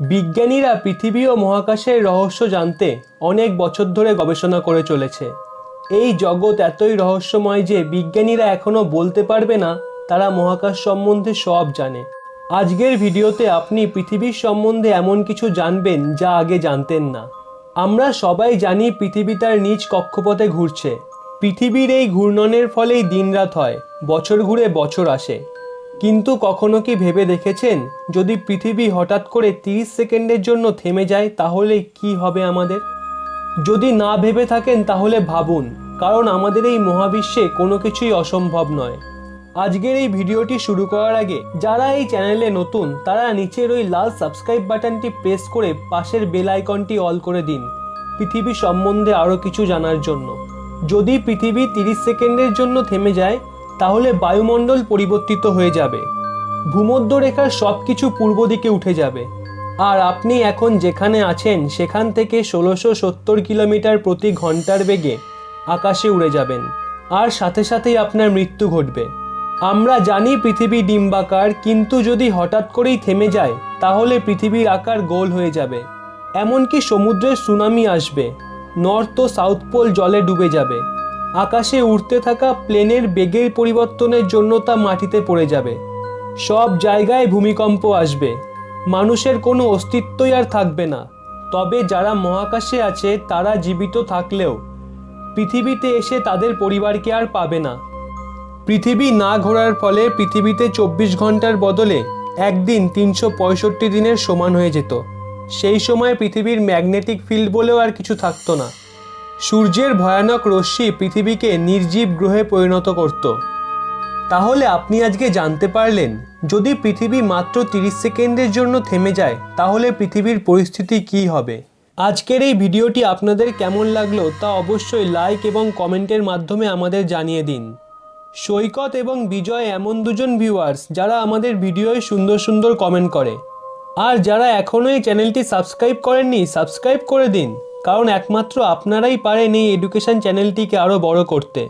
বিজ্ঞানীরা পৃথিবী ও মহাকাশের রহস্য জানতে অনেক বছর ধরে গবেষণা করে চলেছে। এই জগৎ এতই রহস্যময় যে বিজ্ঞানীরা এখনও বলতে পারবে না, তারা মহাকাশ সম্বন্ধে সব জানে। আজকের ভিডিওতে আপনি পৃথিবীর সম্বন্ধে এমন কিছু জানবেন যা আগে জানতেন না। আমরা সবাই জানি পৃথিবী তার নিজ কক্ষপথে ঘুরছে। পৃথিবীর এই ঘূর্ণনের ফলেই দিনরাত হয়, বছর ঘুরে বছর আসে। কিন্তু কখনো কি ভেবে দেখেছেন? যদি পৃথিবী হঠাৎ করে তিরিশ সেকেন্ডের জন্য থেমে যায়, তাহলে কি হবে আমাদের? যদি না ভেবে থাকেন, তাহলে ভাবুন, কারণ আমাদের এই মহাবিশ্বে কোনো কিছুই অসম্ভব নয়। আজকের এই ভিডিওটি শুরু করার আগে, যারা এই চ্যানেলে নতুন, তারা নিচের ওই লাল সাবস্ক্রাইব বাটনটি প্রেস করে পাশের বেল আইকনটি অল করে দিন, পৃথিবী সম্বন্ধে আরও কিছু জানার জন্য। যদি পৃথিবী তিরিশ সেকেন্ডের জন্য থেমে যায় তাহলে বায়ুমণ্ডল পরিবর্তিত হয়ে যাবে। ভূমধ্যরেখার সব কিছু পূর্ব দিকে উঠে যাবে। আর আপনি এখন যেখানে আছেন, সেখান থেকে ষোলোশো সত্তর কিলোমিটার প্রতি ঘণ্টার বেগে আকাশে উড়ে যাবেন। আর সাথে সাথেই আপনার মৃত্যু ঘটবে। আমরা জানি পৃথিবী ডিম্বাকার, কিন্তু যদি হঠাৎ করেই থেমে যায়, তাহলে পৃথিবীর আকার গোল হয়ে যাবে। এমনকি সমুদ্রের সুনামি আসবে। নর্থ ও সাউথ পোল জলে ডুবে যাবে। আকাশে উড়তে থাকা প্লেনের বেগের পরিবর্তনের জন্য তা মাটিতে পড়ে যাবে। সব জায়গায় ভূমিকম্প আসবে। মানুষের কোনো অস্তিত্বই আর থাকবে না। তবে যারা মহাকাশে আছে, তারা জীবিত থাকলেও পৃথিবীতে এসে তাদের পরিবারকে আর পাবে না। পৃথিবী না ঘোরার ফলে পৃথিবীতে চব্বিশ ঘণ্টার বদলে একদিন তিনশো পঁয়ষট্টি দিনের সমান হয়ে যেত। সেই সময় পৃথিবীর ম্যাগনেটিক ফিল্ড বলেও আর কিছু থাকতো না। সূর্যের ভয়ানক রশ্মি পৃথিবীকে নির্জীব গ্রহে পরিণত করত। তাহলে আপনি আজকে জানতে পারলেন, যদি পৃথিবী মাত্র তিরিশ সেকেন্ডের জন্য থেমে যায়, তাহলে পৃথিবীর পরিস্থিতি কী হবে? আজকের এই ভিডিওটি আপনাদের কেমন লাগল তা অবশ্যই লাইক এবং কমেন্টের মাধ্যমে আমাদের জানিয়ে দিন। সৈকত এবং বিজয় এমন দুজন ভিউয়ার্স যারা আমাদের ভিডিওয় সুন্দর সুন্দর কমেন্ট করে। আর যারা এখনও এই চ্যানেলটি সাবস্ক্রাইব করেননি সাবস্ক্রাইব করে দিন। কারণ একমাত্র আপনারাই পারেন এই এডুকেশান চ্যানেলটিকে আরও বড় করতে।